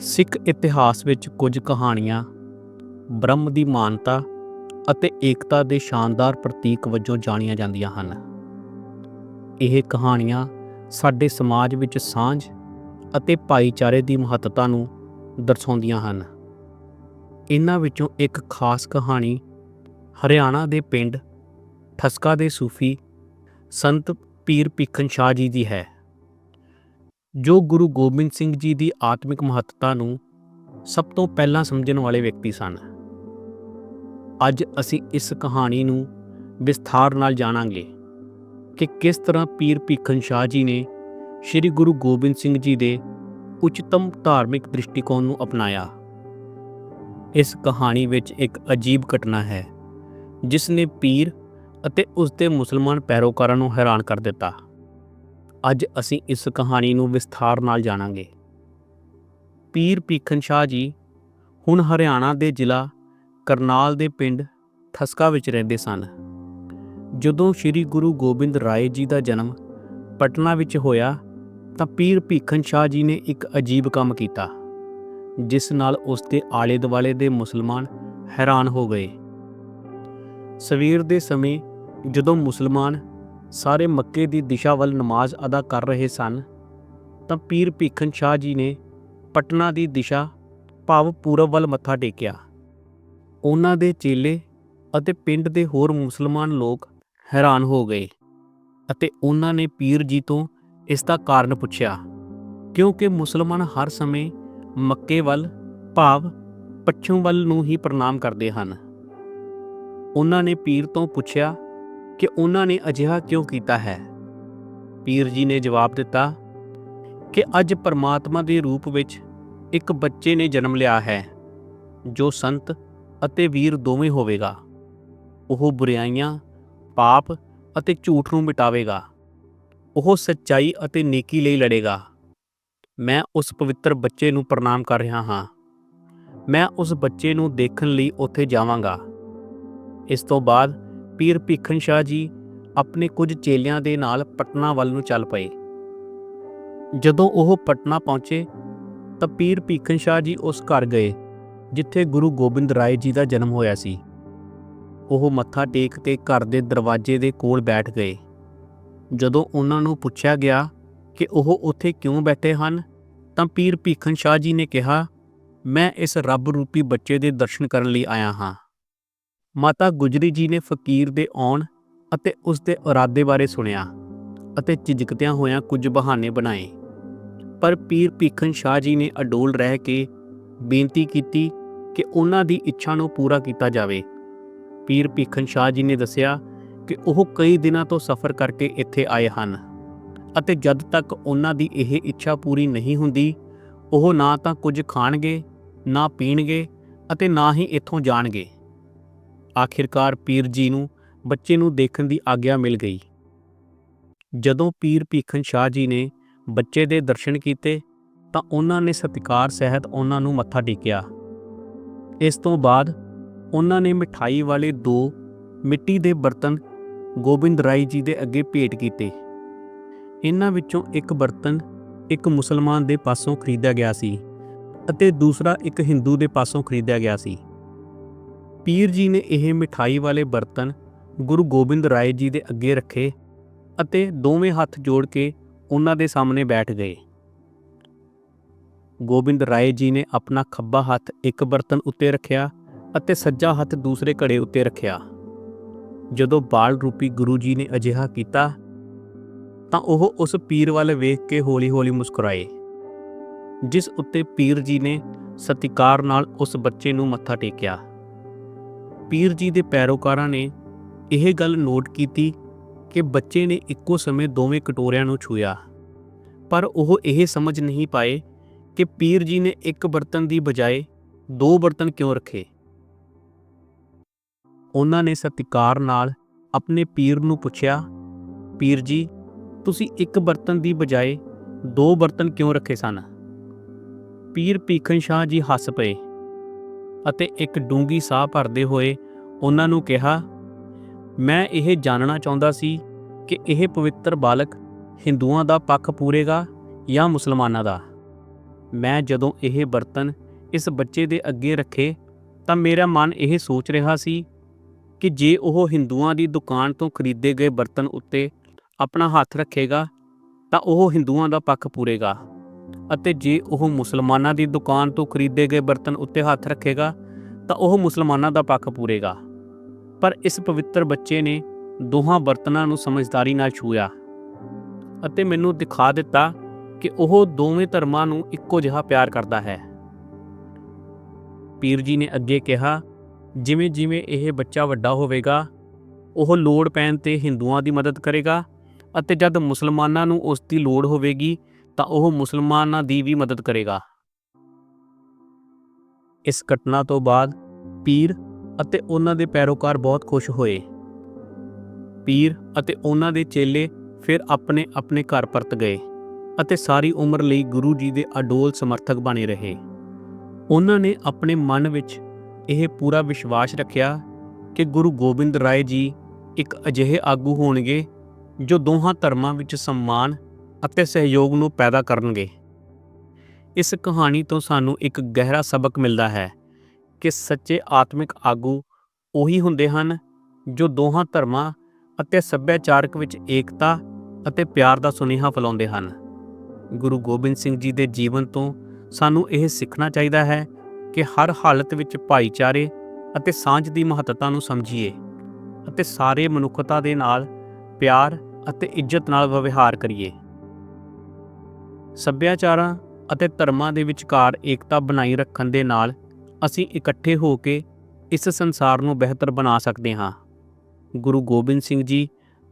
ਸਿੱਖ ਇਤਿਹਾਸ ਵਿੱਚ ਕੁਝ ਕਹਾਣੀਆਂ, ਬ੍ਰਹਮ ਦੀ ਮਾਨਤਾ ਅਤੇ ਏਕਤਾ ਦੇ ਸ਼ਾਨਦਾਰ ਪ੍ਰਤੀਕ ਵਜੋਂ ਜਾਣੀਆਂ ਜਾਂਦੀਆਂ ਹਨ। ਇਹ ਕਹਾਣੀਆਂ ਸਾਡੇ ਸਮਾਜ ਵਿੱਚ ਸਾਂਝ ਅਤੇ ਭਾਈਚਾਰੇ ਦੀ ਮਹੱਤਤਾ ਨੂੰ ਦਰਸਾਉਂਦੀਆਂ ਹਨ। ਇਹਨਾਂ ਵਿੱਚੋਂ ਇੱਕ ਖਾਸ ਕਹਾਣੀ ਹਰਿਆਣਾ ਦੇ ਪਿੰਡ ਠਸਕਾ ਦੇ ਸੂਫੀ ਸੰਤ ਪੀਰ ਭੀਖਨ ਸ਼ਾਹ ਜੀ ਦੀ ਹੈ। ਜੋ ਗੁਰੂ ਗੋਬਿੰਦ ਸਿੰਘ ਜੀ ਦੀ ਆਤਮਿਕ ਮਹੱਤਤਾ ਨੂੰ ਸਭ ਤੋਂ ਪਹਿਲਾਂ ਸਮਝਣ ਵਾਲੇ ਵਿਅਕਤੀ ਸਨ। ਅੱਜ ਅਸੀਂ ਇਸ ਕਹਾਣੀ ਨੂੰ ਵਿਸਥਾਰ ਨਾਲ ਜਾਣਾਂਗੇ ਕਿ ਕਿਸ ਤਰ੍ਹਾਂ ਪੀਰ ਭੀਖਨ ਸ਼ਾਹ ਜੀ ਨੇ ਸ੍ਰੀ ਗੁਰੂ ਗੋਬਿੰਦ ਸਿੰਘ ਜੀ ਦੇ ਉੱਚਤਮ ਧਾਰਮਿਕ ਦ੍ਰਿਸ਼ਟੀਕੋਣ ਨੂੰ ਅਪਣਾਇਆ। ਇਸ ਕਹਾਣੀ ਵਿੱਚ ਇੱਕ ਅਜੀਬ ਘਟਨਾ ਹੈ, ਜਿਸ ਨੇ ਪੀਰ ਅਤੇ ਉਸ ਦੇ ਮੁਸਲਮਾਨ ਪੈਰੋਕਾਰਾਂ ਨੂੰ ਹੈਰਾਨ ਕਰ ਦਿੱਤਾ। ਅੱਜ ਅਸੀਂ ਇਸ ਕਹਾਣੀ ਨੂੰ ਵਿਸਥਾਰ ਨਾਲ ਜਾਣਾਂਗੇ। ਪੀਰ ਭੀਖਨ ਸ਼ਾਹ ਜੀ ਹੁਣ ਹਰਿਆਣਾ ਦੇ ਜ਼ਿਲ੍ਹਾ ਕਰਨਾਲ ਦੇ ਪਿੰਡ ਥਸਕਾ ਵਿੱਚ ਰਹਿੰਦੇ ਸਨ। ਜਦੋਂ ਸ੍ਰੀ ਗੁਰੂ ਗੋਬਿੰਦ ਰਾਏ ਜੀ ਦਾ ਜਨਮ ਪਟਨਾ ਵਿੱਚ ਹੋਇਆ ਤਾਂ ਪੀਰ ਭੀਖਨ ਸ਼ਾਹ ਜੀ ਨੇ ਇੱਕ ਅਜੀਬ ਕੰਮ ਕੀਤਾ, ਜਿਸ ਨਾਲ ਉਸ ਦੇ ਆਲੇ ਦੁਆਲੇ ਦੇ ਮੁਸਲਮਾਨ ਹੈਰਾਨ ਹੋ ਗਏ। ਸਵੇਰ ਦੇ ਸਮੇਂ ਜਦੋਂ ਮੁਸਲਮਾਨ ਸਾਰੇ ਮੱਕੇ ਦੀ ਦਿਸ਼ਾ ਵੱਲ ਨਮਾਜ਼ ਅਦਾ ਕਰ ਰਹੇ ਸਨ, ਤਾਂ ਪੀਰ ਭੀਖਨ ਸ਼ਾਹ ਜੀ ਨੇ ਪਟਨਾ ਦੀ ਦਿਸ਼ਾ ਭਾਵ ਪੂਰਬ ਵੱਲ ਮੱਥਾ ਟੇਕਿਆ। ਉਹਨਾਂ ਦੇ ਚੇਲੇ ਅਤੇ ਪਿੰਡ ਦੇ ਹੋਰ ਮੁਸਲਮਾਨ ਲੋਕ ਹੈਰਾਨ ਹੋ ਗਏ ਅਤੇ ਉਹਨਾਂ ਨੇ ਪੀਰ ਜੀ ਤੋਂ ਇਸ ਦਾ ਕਾਰਨ ਪੁੱਛਿਆ, ਕਿਉਂਕਿ ਮੁਸਲਮਾਨ ਹਰ ਸਮੇਂ ਮੱਕੇ ਵੱਲ ਭਾਵ ਪੱਛਮ ਵੱਲ ਨੂੰ ਹੀ ਪ੍ਰਣਾਮ ਕਰਦੇ ਹਨ। ਉਹਨਾਂ ਨੇ ਪੀਰ ਤੋਂ ਪੁੱਛਿਆ ਕਿ ਉਹਨਾਂ ਨੇ ਅਜਿਹਾ ਕਿਉਂ ਕੀਤਾ ਹੈ? ਪੀਰ ਜੀ ਨੇ ਜਵਾਬ ਦਿੱਤਾ ਕਿ ਅੱਜ ਪਰਮਾਤਮਾ ਦੇ ਰੂਪ ਵਿੱਚ ਇੱਕ ਬੱਚੇ ਨੇ ਜਨਮ ਲਿਆ ਹੈ, ਜੋ ਸੰਤ ਅਤੇ ਵੀਰ ਦੋਵੇਂ ਹੋਵੇਗਾ। ਉਹ ਬੁਰਾਈਆਂ, ਪਾਪ ਅਤੇ ਝੂਠ ਨੂੰ ਮਿਟਾਵੇਗਾ। ਉਹ ਸੱਚਾਈ ਅਤੇ ਨੇਕੀ ਲਈ ਲੜੇਗਾ। ਮੈਂ ਉਸ ਪਵਿੱਤਰ ਬੱਚੇ ਨੂੰ ਪ੍ਰਣਾਮ ਕਰ ਰਿਹਾ ਹਾਂ। ਮੈਂ ਉਸ ਬੱਚੇ ਨੂੰ ਦੇਖਣ ਲਈ ਉੱਥੇ ਜਾਵਾਂਗਾ। ਇਸ ਤੋਂ ਬਾਅਦ ਪੀਰ ਭੀਖਨ ਸ਼ਾਹ ਜੀ ਆਪਣੇ ਕੁਝ ਚੇਲਿਆਂ ਦੇ ਨਾਲ ਪਟਨਾ ਵੱਲ ਨੂੰ ਚੱਲ ਪਏ। ਜਦੋਂ ਉਹ ਪਟਨਾ ਪਹੁੰਚੇ, ਤਾਂ ਪੀਰ ਭੀਖਨ ਸ਼ਾਹ ਜੀ ਉਸ ਘਰ ਗਏ, ਜਿੱਥੇ ਗੁਰੂ ਗੋਬਿੰਦ ਰਾਏ ਜੀ ਦਾ ਜਨਮ ਹੋਇਆ ਸੀ। ਉਹ ਮੱਥਾ ਟੇਕ ਕੇ ਘਰ ਦੇ ਦਰਵਾਜ਼ੇ ਦੇ ਕੋਲ ਬੈਠ ਗਏ। ਜਦੋਂ ਉਹਨਾਂ ਨੂੰ ਪੁੱਛਿਆ ਗਿਆ ਕਿ ਉਹ ਉੱਥੇ ਕਿਉਂ ਬੈਠੇ ਹਨ, ਤਾਂ ਪੀਰ ਭੀਖਨ ਸ਼ਾਹ ਜੀ ਨੇ ਕਿਹਾ, ਮੈਂ ਇਸ ਰੱਬ ਰੂਪੀ ਬੱਚੇ ਦੇ ਦਰਸ਼ਨ ਕਰਨ ਲਈ ਆਇਆ ਹਾਂ। ਮਾਤਾ ਗੁਜਰੀ ਜੀ ਨੇ ਫਕੀਰ ਦੇ ਆਉਣ ਅਤੇ ਉਸ ਦੇ ਇਰਾਦੇ ਬਾਰੇ ਸੁਣਿਆ ਅਤੇ ਝਿਜਕਦਿਆਂ ਹੋਇਆਂ ਕੁਝ ਬਹਾਨੇ ਬਣਾਏ। ਪਰ ਪੀਰ ਭੀਖਨ ਸ਼ਾਹ ਜੀ ਨੇ ਅਡੋਲ ਰਹਿ ਕੇ ਬੇਨਤੀ ਕੀਤੀ ਕਿ ਉਹਨਾਂ ਦੀ ਇੱਛਾ ਨੂੰ ਪੂਰਾ ਕੀਤਾ ਜਾਵੇ। ਪੀਰ ਭੀਖਨ ਸ਼ਾਹ ਜੀ ਨੇ ਦੱਸਿਆ ਕਿ ਉਹ ਕਈ ਦਿਨਾਂ ਤੋਂ ਸਫ਼ਰ ਕਰਕੇ ਇੱਥੇ ਆਏ ਹਨ ਅਤੇ ਜਦ ਤੱਕ ਉਹਨਾਂ ਦੀ ਇਹ ਇੱਛਾ ਪੂਰੀ ਨਹੀਂ ਹੁੰਦੀ, ਉਹ ਨਾ ਤਾਂ ਕੁਝ ਖਾਣਗੇ, ਨਾ ਪੀਣਗੇ ਅਤੇ ਨਾ ਹੀ ਇੱਥੋਂ ਜਾਣਗੇ। ਆਖਿਰਕਾਰ ਪੀਰ ਜੀ ਨੂੰ, ਬੱਚੇ ਨੂੰ ਦੇਖਣ ਦੀ ਆਗਿਆ ਮਿਲ ਗਈ। ਜਦੋਂ ਪੀਰ ਭੀਖਨ ਸ਼ਾਹ ਜੀ ਨੇ ਬੱਚੇ ਦੇ ਦਰਸ਼ਨ ਕੀਤੇ, ਤਾਂ ਉਹਨਾਂ ਨੇ ਸਤਿਕਾਰ ਸਹਿਤ ਉਹਨਾਂ ਨੂੰ ਮੱਥਾ ਟੇਕਿਆ। ਇਸ ਤੋਂ ਬਾਅਦ ਉਹਨਾਂ ਨੇ ਮਿਠਾਈ ਵਾਲੇ ਦੋ ਮਿੱਟੀ ਦੇ ਬਰਤਨ ਗੋਬਿੰਦ ਰਾਏ ਜੀ ਦੇ ਅੱਗੇ ਭੇਟ ਕੀਤੇ। ਇਹਨਾਂ ਵਿੱਚੋਂ ਇੱਕ ਬਰਤਨ ਇੱਕ ਮੁਸਲਮਾਨ ਦੇ ਪਾਸੋਂ ਖਰੀਦਿਆ ਗਿਆ ਸੀ ਅਤੇ ਦੂਸਰਾ ਇੱਕ ਹਿੰਦੂ ਦੇ ਪਾਸੋਂ ਖਰੀਦਿਆ ਗਿਆ ਸੀ। ਪੀਰ ਜੀ ਨੇ ਇਹ ਮਿਠਾਈ ਵਾਲੇ ਬਰਤਨ ਗੁਰੂ ਗੋਬਿੰਦ ਰਾਏ ਜੀ ਦੇ ਅੱਗੇ ਰੱਖੇ ਅਤੇ ਦੋਵੇਂ ਹੱਥ ਜੋੜ ਕੇ ਉਹਨਾਂ ਦੇ ਸਾਹਮਣੇ ਬੈਠ ਗਏ। ਗੋਬਿੰਦ ਰਾਏ ਜੀ ਨੇ ਆਪਣਾ ਖੱਬਾ ਹੱਥ ਇੱਕ ਬਰਤਨ ਉੱਤੇ ਰੱਖਿਆ ਅਤੇ ਸੱਜਾ ਹੱਥ ਦੂਸਰੇ ਘੜੇ ਉੱਤੇ ਰੱਖਿਆ। ਜਦੋਂ ਬਾਲ ਰੂਪੀ ਗੁਰੂ ਜੀ ਨੇ ਅਜਿਹਾ ਕੀਤਾ ਤਾਂ ਉਹ ਉਸ ਪੀਰ ਵੱਲ ਵੇਖ ਕੇ ਹੌਲੀ-ਹੌਲੀ ਮੁਸਕਰਾਏ, ਜਿਸ ਉੱਤੇ ਪੀਰ ਜੀ ਨੇ ਸਤਿਕਾਰ ਨਾਲ ਉਸ ਬੱਚੇ ਨੂੰ ਮੱਥਾ ਟੇਕਿਆ। ਪੀਰ ਜੀ ਦੇ ਪੈਰੋਕਾਰਾਂ ਨੇ ਇਹ ਗੱਲ ਨੋਟ ਕੀਤੀ ਕਿ ਬੱਚੇ ਨੇ ਇੱਕੋ ਸਮੇਂ ਦੋਵੇਂ ਕਟੋਰਿਆਂ ਨੂੰ ਛੂਇਆ ਪਰ ਉਹ ਇਹ ਸਮਝ ਨਹੀਂ ਪਾਏ ਕਿ ਪੀਰ ਜੀ ਨੇ ਇੱਕ ਬਰਤਨ ਦੀ ਬਜਾਏ ਦੋ ਬਰਤਨ ਕਿਉਂ ਰੱਖੇ। ਉਹਨਾਂ ਨੇ ਸਤਿਕਾਰ ਨਾਲ ਆਪਣੇ ਪੀਰ ਨੂੰ ਪੁੱਛਿਆ, ਪੀਰ ਜੀ, ਤੁਸੀਂ ਇੱਕ ਬਰਤਨ ਦੀ ਬਜਾਏ ਦੋ ਬਰਤਨ ਕਿਉਂ ਰੱਖੇ ਸਨ? ਪੀਰ ਭੀਖਨ ਸ਼ਾਹ ਜੀ ਹੱਸ ਪਏ। ਅਤੇ ਇੱਕ ਡੂੰਗੀ ਸਾਹ ਭਰਦੇ ਹੋਏ ਉਹਨਾਂ ਨੂੰ ਕਿਹਾ, ਮੈਂ ਇਹ ਜਾਣਨਾ ਚਾਹੁੰਦਾ ਸੀ ਕਿ ਇਹ ਪਵਿੱਤਰ ਬਾਲਕ ਹਿੰਦੂਆਂ ਦਾ ਪੱਖ ਪੂਰੇਗਾ ਜਾਂ ਮੁਸਲਮਾਨਾਂ ਦਾ। ਮੈਂ ਜਦੋਂ ਇਹ ਬਰਤਨ ਇਸ ਬੱਚੇ ਦੇ ਅੱਗੇ ਰੱਖੇ ਤਾਂ ਮੇਰਾ ਮਨ ਇਹ ਸੋਚ ਰਿਹਾ ਸੀ ਕਿ ਜੇ ਉਹ ਹਿੰਦੂਆਂ ਦੀ ਦੁਕਾਨ ਤੋਂ ਖਰੀਦੇ ਗਏ ਬਰਤਨ ਉੱਤੇ ਆਪਣਾ ਹੱਥ ਰੱਖੇਗਾ ਤਾਂ ਉਹ ਹਿੰਦੂਆਂ ਦਾ ਪੱਖ ਪੂਰੇਗਾ। ਅਤੇ ਜੇ ਉਹ ਮੁਸਲਮਾਨਾਂ ਦੀ ਦੁਕਾਨ ਤੋਂ ਖਰੀਦੇ ਗਏ ਬਰਤਨ ਉੱਤੇ ਹੱਥ ਰੱਖੇਗਾ, ਤਾਂ ਉਹ ਮੁਸਲਮਾਨਾਂ ਦਾ ਪੱਖ ਪੂਰੇਗਾ। ਪਰ ਇਸ ਪਵਿੱਤਰ ਬੱਚੇ ਨੇ ਦੋਹਾਂ ਬਰਤਨਾਂ ਨੂੰ ਸਮਝਦਾਰੀ ਨਾਲ ਛੂਇਆ ਅਤੇ ਮੈਨੂੰ ਦਿਖਾ ਦਿੱਤਾ ਕਿ ਉਹ ਦੋਵੇਂ ਧਰਮਾਂ ਨੂੰ ਇੱਕੋ ਜਿਹਾ ਪਿਆਰ ਕਰਦਾ ਹੈ। ਪੀਰ ਜੀ ਨੇ ਅੱਗੇ ਕਿਹਾ, ਜਿਵੇਂ ਜਿਵੇਂ ਇਹ ਬੱਚਾ ਵੱਡਾ ਹੋਵੇਗਾ, ਉਹ ਲੋੜ ਪੈਣ ਤੇ ਹਿੰਦੂਆਂ ਦੀ ਮਦਦ ਕਰੇਗਾ ਅਤੇ ਜਦ ਮੁਸਲਮਾਨਾਂ ਨੂੰ ਉਸ ਦੀ ਲੋੜ ਹੋਵੇਗੀ ਤਾਂ ਉਹ ਮੁਸਲਮਾਨਾਂ ਦੀ ਵੀ ਮਦਦ ਕਰੇਗਾ। ਇਸ ਘਟਨਾ ਤੋਂ ਬਾਅਦ ਪੀਰ ਅਤੇ ਉਹਨਾਂ ਦੇ ਪੈਰੋਕਾਰ ਬਹੁਤ ਖੁਸ਼ ਹੋਏ। ਪੀਰ ਅਤੇ ਉਹਨਾਂ ਦੇ ਚੇਲੇ ਫਿਰ ਆਪਣੇ ਆਪਣੇ ਘਰ ਪਰਤ ਗਏ ਅਤੇ ਸਾਰੀ ਉਮਰ ਲਈ ਗੁਰੂ ਜੀ ਦੇ ਅਡੋਲ ਸਮਰਥਕ ਬਣੇ ਰਹੇ। ਉਹਨਾਂ ਨੇ ਆਪਣੇ ਮਨ ਵਿੱਚ ਇਹ ਪੂਰਾ ਵਿਸ਼ਵਾਸ ਰੱਖਿਆ ਕਿ ਗੁਰੂ ਗੋਬਿੰਦ ਰਾਏ ਜੀ ਇੱਕ ਅਜਿਹੇ ਆਗੂ ਹੋਣਗੇ ਜੋ ਦੋਹਾਂ ਧਰਮਾਂ ਵਿੱਚ ਸਨਮਾਨ ਅਤੇ ਸਹਿਯੋਗ ਨੂੰ ਪੈਦਾ ਕਰਨਗੇ। ਇਸ ਕਹਾਣੀ ਤੋਂ ਸਾਨੂੰ ਇੱਕ ਗਹਿਰਾ ਸਬਕ ਮਿਲਦਾ ਹੈ ਕਿ ਸੱਚੇ ਆਤਮਿਕ ਆਗੂ ਉਹੀ ਹੁੰਦੇ ਹਨ ਜੋ ਦੋਹਾਂ ਧਰਮਾਂ ਅਤੇ ਸੱਭਿਆਚਾਰਕ ਵਿੱਚ ਏਕਤਾ ਅਤੇ ਪਿਆਰ ਦਾ ਸੁਨੇਹਾ ਫੈਲਾਉਂਦੇ ਹਨ। ਗੁਰੂ ਗੋਬਿੰਦ ਸਿੰਘ ਜੀ ਦੇ ਜੀਵਨ ਤੋਂ ਸਾਨੂੰ ਇਹ ਸਿੱਖਣਾ ਚਾਹੀਦਾ ਹੈ ਕਿ ਹਰ ਹਾਲਤ ਵਿੱਚ ਭਾਈਚਾਰੇ ਅਤੇ ਸਾਂਝ ਦੀ ਮਹੱਤਤਾ ਨੂੰ ਸਮਝੀਏ ਅਤੇ ਸਾਰੇ ਮਨੁੱਖਤਾ ਦੇ ਨਾਲ ਪਿਆਰ ਅਤੇ ਇੱਜ਼ਤ ਨਾਲ ਵਿਵਹਾਰ ਕਰੀਏ। ਸੱਭਿਆਚਾਰਾਂ ਅਤੇ ਧਰਮਾਂ ਦੇ ਵਿਚਕਾਰ ਏਕਤਾ ਬਣਾਈ ਰੱਖਣ ਦੇ ਨਾਲ ਅਸੀਂ ਇਕੱਠੇ ਹੋ ਕੇ ਇਸ ਸੰਸਾਰ ਨੂੰ ਬਿਹਤਰ ਬਣਾ ਸਕਦੇ ਹਾਂ। ਗੁਰੂ ਗੋਬਿੰਦ ਸਿੰਘ ਜੀ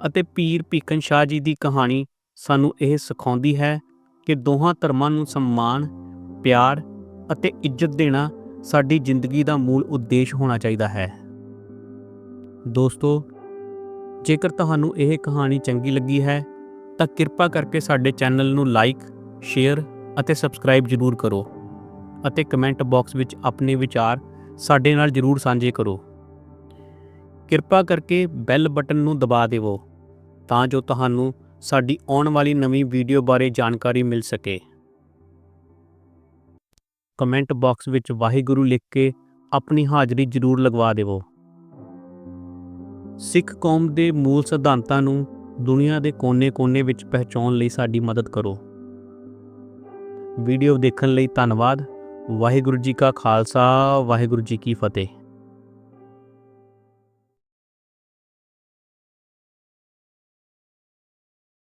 ਅਤੇ ਪੀਰ ਭੀਖਨ ਸ਼ਾਹ ਜੀ ਦੀ ਕਹਾਣੀ ਸਾਨੂੰ ਇਹ ਸਿਖਾਉਂਦੀ ਹੈ ਕਿ ਦੋਹਾਂ ਧਰਮਾਂ ਨੂੰ ਸਨਮਾਨ, ਪਿਆਰ ਅਤੇ ਇੱਜ਼ਤ ਦੇਣਾ ਸਾਡੀ ਜ਼ਿੰਦਗੀ ਦਾ ਮੂਲ ਉਦੇਸ਼ ਹੋਣਾ ਚਾਹੀਦਾ ਹੈ। ਦੋਸਤੋ, ਜੇਕਰ ਤੁਹਾਨੂੰ ਇਹ ਕਹਾਣੀ ਚੰਗੀ ਲੱਗੀ ਹੈ ਤਾਂ ਕਿਰਪਾ ਕਰਕੇ ਸਾਡੇ ਚੈਨਲ ਨੂੰ ਲਾਈਕ ਸ਼ੇਅਰ ਅਤੇ ਸਬਸਕ੍ਰਾਈਬ ਜ਼ਰੂਰ ਕਰੋ ਅਤੇ ਕਮੈਂਟ ਬਾਕਸ ਵਿੱਚ ਆਪਣੇ ਵਿਚਾਰ ਸਾਡੇ ਨਾਲ ਜ਼ਰੂਰ ਸਾਂਝੇ ਕਰੋ। ਕਿਰਪਾ ਕਰਕੇ ਬੈਲ ਬਟਨ ਨੂੰ ਦਬਾ ਦਿਵੋ ਤਾਂ ਜੋ ਤੁਹਾਨੂੰ ਸਾਡੀ ਆਉਣ ਵਾਲੀ ਨਵੀਂ ਵੀਡੀਓ ਬਾਰੇ ਜਾਣਕਾਰੀ ਮਿਲ ਸਕੇ। ਕਮੈਂਟ ਬਾਕਸ ਵਿੱਚ ਵਾਹਿਗੁਰੂ ਲਿਖ ਕੇ ਆਪਣੀ ਹਾਜ਼ਰੀ ਜ਼ਰੂਰ ਲਗਵਾ ਦਿਵੋ। ਸਿੱਖ ਕੌਮ ਦੇ ਮੂਲ ਸਿਧਾਂਤਾਂ ਨੂੰ ਦੁਨੀਆ ਦੇ ਕੋਨੇ-ਕੋਨੇ ਵਿੱਚ ਪਹੁੰਚਾਉਣ ਲਈ ਸਾਡੀ ਮਦਦ ਕਰੋ। ਵੀਡੀਓ ਦੇਖਣ ਲਈ ਧੰਨਵਾਦ। ਵਾਹਿਗੁਰੂ ਜੀ ਕਾ ਖਾਲਸਾ ਵਾਹਿਗੁਰੂ ਜੀ ਕੀ ਫਤਿਹ।